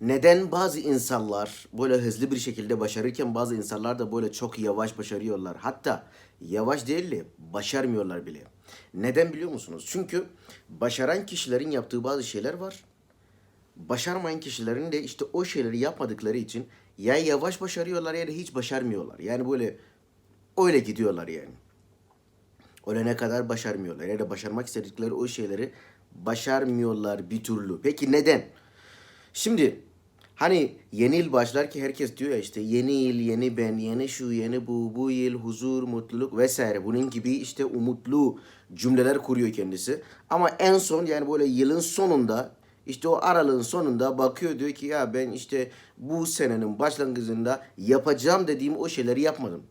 neden bazı insanlar böyle hızlı bir şekilde başarırken bazı insanlar da böyle çok yavaş başarıyorlar. Hatta yavaş değil de başarmıyorlar bile. Neden biliyor musunuz? Çünkü başaran kişilerin yaptığı bazı şeyler var. Başarmayan kişilerin de işte o şeyleri yapmadıkları için ya yavaş başarıyorlar ya da hiç başarmıyorlar. Yani böyle öyle gidiyorlar yani. Ölene kadar başarmıyorlar. Ya da başarmak istedikleri o şeyleri başarmıyorlar bir türlü. Peki neden? Şimdi hani yeni yıl başlar ki herkes diyor ya işte yeni yıl, yeni ben, yeni şu, yeni bu, bu yıl huzur, mutluluk vesaire. Bunun gibi işte umutlu cümleler kuruyor kendisi. Ama en son yani böyle yılın sonunda işte o aralığın sonunda bakıyor diyor ki ya ben işte bu senenin başlangıcında yapacağım dediğim o şeyleri yapmadım.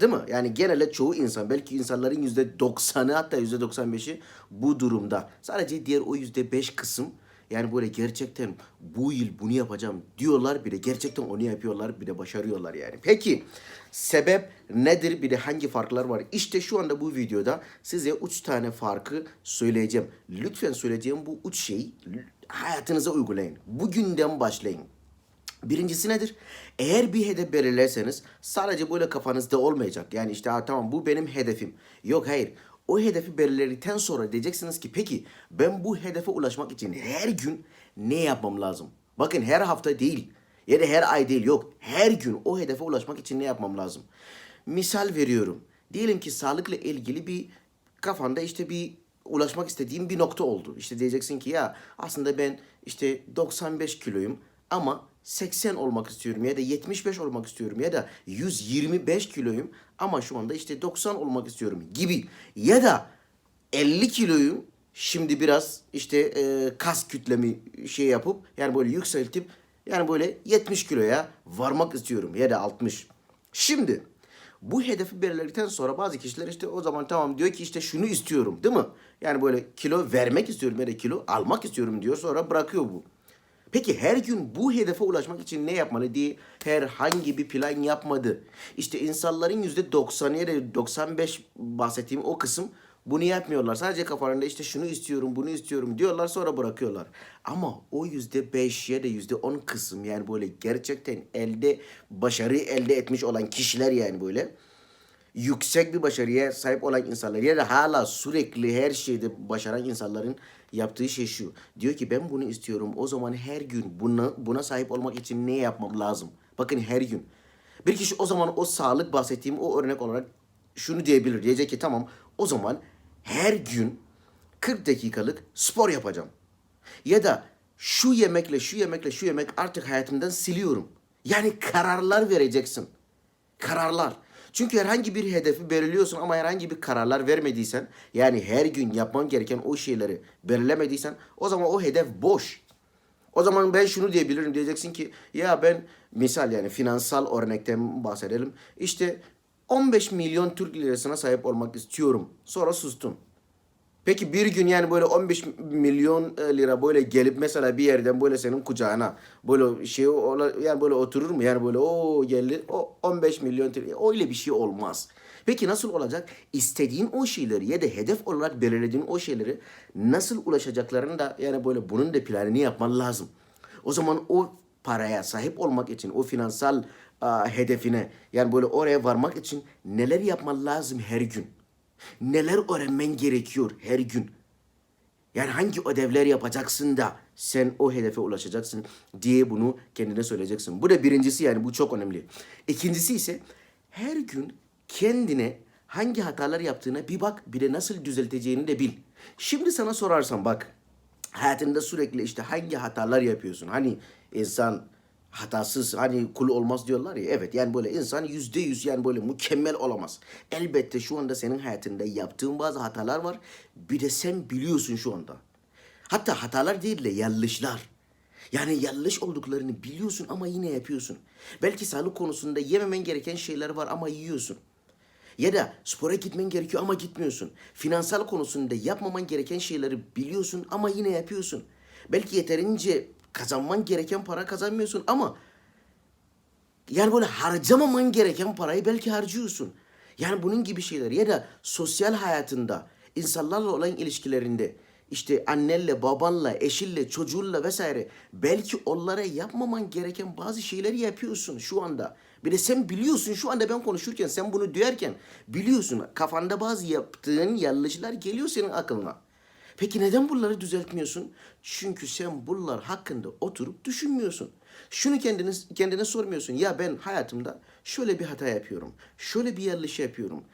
Değil mi? Yani genelde çoğu insan belki insanların yüzde doksanı hatta yüzde doksan beşi bu durumda. Sadece diğer o yüzde beş kısım yani böyle gerçekten bu yıl bunu yapacağım diyorlar bir de gerçekten onu yapıyorlar bir de başarıyorlar yani. Peki sebep nedir bir de hangi farklar var? İşte şu anda bu videoda size üç tane farkı söyleyeceğim. Lütfen söyleyeceğim bu üç şeyi hayatınıza uygulayın. Bugünden başlayın. Birincisi nedir? Eğer bir hedef belirlerseniz sadece böyle kafanızda olmayacak. Yani işte tamam bu benim hedefim. Yok hayır. O hedefi belirledikten sonra diyeceksiniz ki peki ben bu hedefe ulaşmak için her gün ne yapmam lazım? Bakın her hafta değil ya da her ay değil yok. Her gün o hedefe ulaşmak için ne yapmam lazım? Misal veriyorum. Diyelim ki sağlıkla ilgili bir kafanda işte bir ulaşmak istediğim bir nokta oldu. İşte diyeceksin ki ya aslında ben işte 95 kiloyum ama 80 olmak istiyorum ya da 75 olmak istiyorum ya da 125 kiloyum ama şu anda işte 90 olmak istiyorum gibi ya da 50 kiloyum şimdi biraz işte e, kas kütlemi şey yapıp yani böyle yükseltip yani böyle 70 kiloya varmak istiyorum ya da 60. Şimdi bu hedefi belirledikten sonra bazı kişiler işte o zaman tamam diyor ki işte şunu istiyorum değil mi? Yani böyle kilo vermek istiyorum ya da kilo almak istiyorum diyor sonra bırakıyor bu. Peki her gün bu hedefe ulaşmak için ne yapmalı diye herhangi bir plan yapmadı. İşte insanların yüzde 90 ya da 95 bahsettiğim o kısım bunu yapmıyorlar. Sadece kafalarında işte şunu istiyorum, bunu istiyorum diyorlar sonra bırakıyorlar. Ama o yüzde 5 ya da yüzde 10 kısım yani böyle gerçekten elde başarı elde etmiş olan kişiler yani böyle yüksek bir başarıya sahip olan insanlar ya da hala sürekli her şeyde başaran insanların yaptığı şey şu. Diyor ki ben bunu istiyorum. O zaman her gün buna, buna sahip olmak için ne yapmam lazım? Bakın her gün. Bir kişi o zaman o sağlık bahsettiğim o örnek olarak şunu diyebilir. Diyecek ki tamam o zaman her gün 40 dakikalık spor yapacağım. Ya da şu yemekle şu yemekle şu yemek artık hayatımdan siliyorum. Yani kararlar vereceksin. Kararlar. Çünkü herhangi bir hedefi belirliyorsun ama herhangi bir kararlar vermediysen yani her gün yapman gereken o şeyleri belirlemediysen o zaman o hedef boş. O zaman ben şunu diyebilirim diyeceksin ki ya ben misal yani finansal örnekten bahsedelim. İşte 15 milyon Türk lirasına sahip olmak istiyorum. Sonra sustun. Peki bir gün yani böyle 15 milyon e, lira böyle gelip mesela bir yerden böyle senin kucağına böyle şey yani böyle oturur mu? Yani böyle o geldi o 15 milyon TL öyle bir şey olmaz. Peki nasıl olacak? İstediğin o şeyleri ya da hedef olarak belirlediğin o şeyleri nasıl ulaşacaklarını da yani böyle bunun da planını yapman lazım. O zaman o paraya sahip olmak için o finansal aa, hedefine yani böyle oraya varmak için neler yapman lazım her gün? Neler öğrenmen gerekiyor her gün? Yani hangi ödevler yapacaksın da sen o hedefe ulaşacaksın diye bunu kendine söyleyeceksin. Bu da birincisi yani bu çok önemli. İkincisi ise her gün kendine hangi hatalar yaptığına bir bak bir de nasıl düzelteceğini de bil. Şimdi sana sorarsam bak hayatında sürekli işte hangi hatalar yapıyorsun? Hani insan hatasız hani kul olmaz diyorlar ya. Evet yani böyle insan yüzde yüz yani böyle mükemmel olamaz. Elbette şu anda senin hayatında yaptığın bazı hatalar var. Bir de sen biliyorsun şu anda. Hatta hatalar değil de yanlışlar. Yani yanlış olduklarını biliyorsun ama yine yapıyorsun. Belki sağlık konusunda yememen gereken şeyler var ama yiyorsun. Ya da spora gitmen gerekiyor ama gitmiyorsun. Finansal konusunda yapmaman gereken şeyleri biliyorsun ama yine yapıyorsun. Belki yeterince kazanman gereken para kazanmıyorsun ama yani böyle harcamaman gereken parayı belki harcıyorsun. Yani bunun gibi şeyler ya da sosyal hayatında insanlarla olan ilişkilerinde işte annenle, babanla, eşinle, çocuğunla vesaire belki onlara yapmaman gereken bazı şeyleri yapıyorsun şu anda. Bir de sen biliyorsun şu anda ben konuşurken sen bunu duyarken biliyorsun kafanda bazı yaptığın yanlışlar geliyor senin aklına. Peki neden bunları düzeltmiyorsun? Çünkü sen bunlar hakkında oturup düşünmüyorsun. Şunu kendine, kendine sormuyorsun. Ya ben hayatımda şöyle bir hata yapıyorum. Şöyle bir yanlış yapıyorum.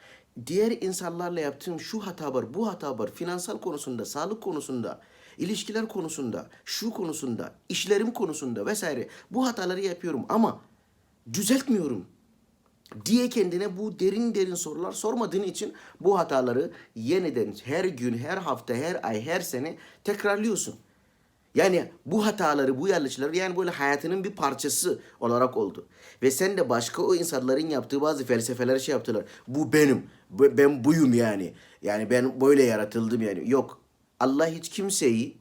Diğer insanlarla yaptığım şu hata var, bu hata var. Finansal konusunda, sağlık konusunda, ilişkiler konusunda, şu konusunda, işlerim konusunda vesaire. Bu hataları yapıyorum ama düzeltmiyorum diye kendine bu derin derin sorular sormadığın için bu hataları yeniden her gün, her hafta, her ay, her sene tekrarlıyorsun. Yani bu hataları, bu yanlışları yani böyle hayatının bir parçası olarak oldu. Ve sen de başka o insanların yaptığı bazı felsefeler şey yaptılar. Bu benim, ben buyum yani. Yani ben böyle yaratıldım yani. Yok. Allah hiç kimseyi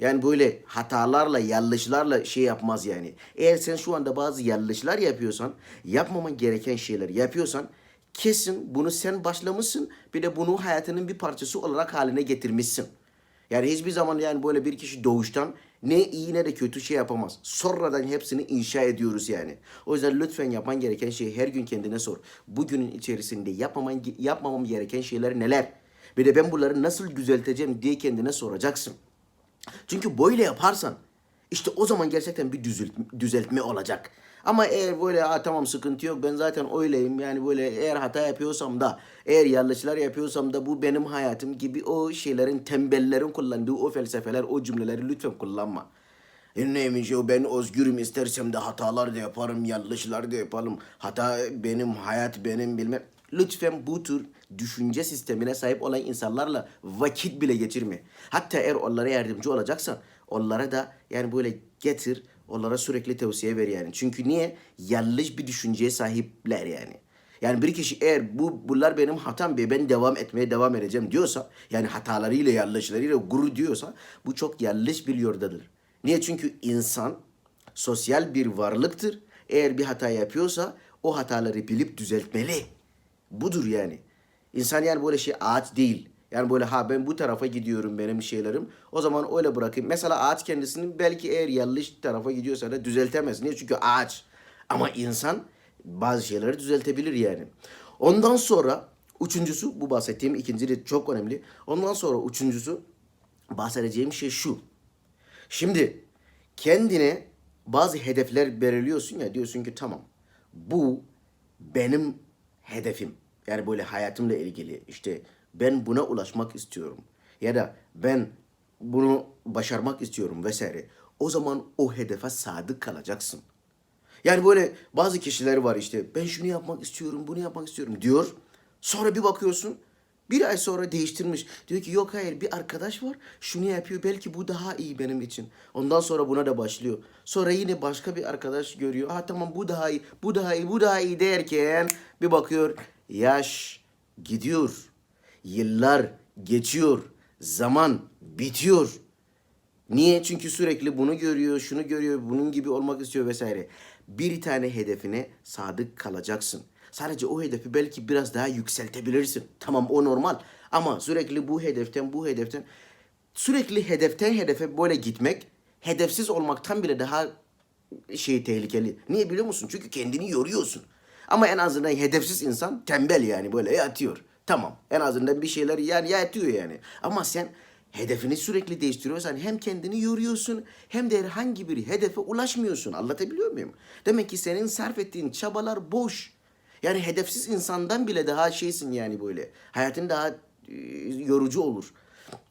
yani böyle hatalarla, yanlışlarla şey yapmaz yani. Eğer sen şu anda bazı yanlışlar yapıyorsan, yapmaman gereken şeyler yapıyorsan kesin bunu sen başlamışsın bir de bunu hayatının bir parçası olarak haline getirmişsin. Yani hiçbir zaman yani böyle bir kişi doğuştan ne iyi ne de kötü şey yapamaz. Sonradan hepsini inşa ediyoruz yani. O yüzden lütfen yapman gereken şeyi her gün kendine sor. Bugünün içerisinde yapmaman, yapmamam gereken şeyler neler? Bir de ben bunları nasıl düzelteceğim diye kendine soracaksın. Çünkü böyle yaparsan işte o zaman gerçekten bir düzelt- düzeltme olacak. Ama eğer böyle ha tamam sıkıntı yok ben zaten öyleyim yani böyle eğer hata yapıyorsam da eğer yanlışlar yapıyorsam da bu benim hayatım gibi o şeylerin tembellerin kullandığı o felsefeler o cümleleri lütfen kullanma. E neymiş o ben özgürüm istersem de hatalar da yaparım yanlışlar da yaparım. Hata benim hayat benim bilmem. Lütfen bu tür düşünce sistemine sahip olan insanlarla vakit bile geçirme. Hatta eğer onlara yardımcı olacaksan onlara da yani böyle getir onlara sürekli tavsiye ver yani. Çünkü niye? Yanlış bir düşünceye sahipler yani. Yani bir kişi eğer bu bunlar benim hatam ve ben devam etmeye devam edeceğim diyorsa yani hatalarıyla yanlışlarıyla gurur diyorsa bu çok yanlış bir yoldadır. Niye? Çünkü insan sosyal bir varlıktır. Eğer bir hata yapıyorsa o hataları bilip düzeltmeli. Budur yani. İnsan yani böyle şey ağaç değil. Yani böyle ha ben bu tarafa gidiyorum benim şeylerim. O zaman öyle bırakayım. Mesela ağaç kendisini belki eğer yanlış tarafa gidiyorsa da düzeltemez. Niye? Çünkü ağaç. Ama insan bazı şeyleri düzeltebilir yani. Ondan sonra üçüncüsü bu bahsettiğim ikinci de çok önemli. Ondan sonra üçüncüsü bahsedeceğim şey şu. Şimdi kendine bazı hedefler belirliyorsun ya diyorsun ki tamam bu benim hedefim. Yani böyle hayatımla ilgili işte ben buna ulaşmak istiyorum. Ya da ben bunu başarmak istiyorum vesaire. O zaman o hedefe sadık kalacaksın. Yani böyle bazı kişiler var işte ben şunu yapmak istiyorum, bunu yapmak istiyorum diyor. Sonra bir bakıyorsun bir ay sonra değiştirmiş. Diyor ki yok hayır bir arkadaş var şunu yapıyor belki bu daha iyi benim için. Ondan sonra buna da başlıyor. Sonra yine başka bir arkadaş görüyor. Ha tamam bu daha iyi, bu daha iyi, bu daha iyi derken bir bakıyor yaş gidiyor. Yıllar geçiyor. Zaman bitiyor. Niye? Çünkü sürekli bunu görüyor, şunu görüyor, bunun gibi olmak istiyor vesaire. Bir tane hedefine sadık kalacaksın. Sadece o hedefi belki biraz daha yükseltebilirsin. Tamam o normal. Ama sürekli bu hedeften bu hedeften sürekli hedeften hedefe böyle gitmek hedefsiz olmaktan bile daha şey tehlikeli. Niye biliyor musun? Çünkü kendini yoruyorsun. Ama en azından hedefsiz insan tembel yani böyle yatıyor. Tamam. En azından bir şeyler yani yatıyor yani. Ama sen hedefini sürekli değiştiriyorsan hem kendini yoruyorsun hem de herhangi bir hedefe ulaşmıyorsun. Anlatabiliyor muyum? Demek ki senin sarf ettiğin çabalar boş. Yani hedefsiz insandan bile daha şeysin yani böyle. Hayatın daha e, yorucu olur.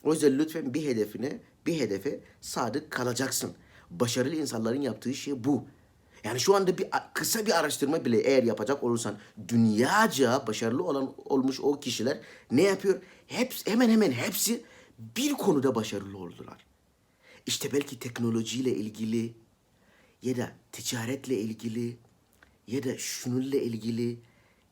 O yüzden lütfen bir hedefine, bir hedefe sadık kalacaksın. Başarılı insanların yaptığı şey bu. Yani şu anda bir kısa bir araştırma bile eğer yapacak olursan dünyaca başarılı olan olmuş o kişiler ne yapıyor? Hepsi, hemen hemen hepsi bir konuda başarılı oldular. İşte belki teknolojiyle ilgili ya da ticaretle ilgili ya da şununla ilgili,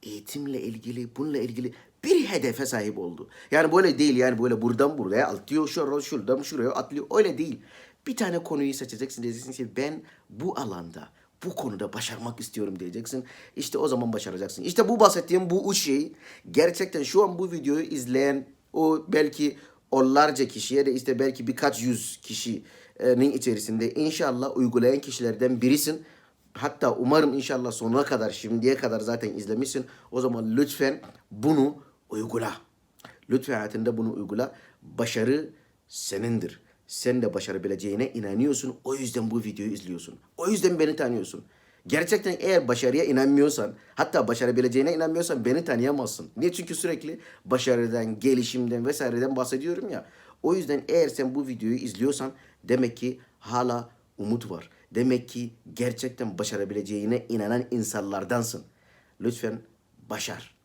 eğitimle ilgili, bununla ilgili bir hedefe sahip oldu. Yani böyle değil yani böyle buradan buraya atlıyor, şuradan şuradan şuraya atlıyor. Öyle değil. Bir tane konuyu seçeceksin diyeceksin ki ben bu alanda, bu konuda başarmak istiyorum diyeceksin. İşte o zaman başaracaksın. İşte bu bahsettiğim bu üç şey gerçekten şu an bu videoyu izleyen o belki onlarca kişiye de işte belki birkaç yüz kişinin içerisinde inşallah uygulayan kişilerden birisin. Hatta umarım inşallah sonuna kadar şimdiye kadar zaten izlemişsin. O zaman lütfen bunu uygula. Lütfen hayatında bunu uygula. Başarı senindir. Sen de başarabileceğine inanıyorsun. O yüzden bu videoyu izliyorsun. O yüzden beni tanıyorsun. Gerçekten eğer başarıya inanmıyorsan, hatta başarabileceğine inanmıyorsan beni tanıyamazsın. Niye? Çünkü sürekli başarıdan, gelişimden vesaireden bahsediyorum ya. O yüzden eğer sen bu videoyu izliyorsan demek ki hala umut var. Demek ki gerçekten başarabileceğine inanan insanlardansın. Lütfen başar.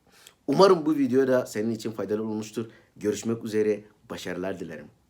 Umarım bu video da senin için faydalı olmuştur. Görüşmek üzere. Başarılar dilerim.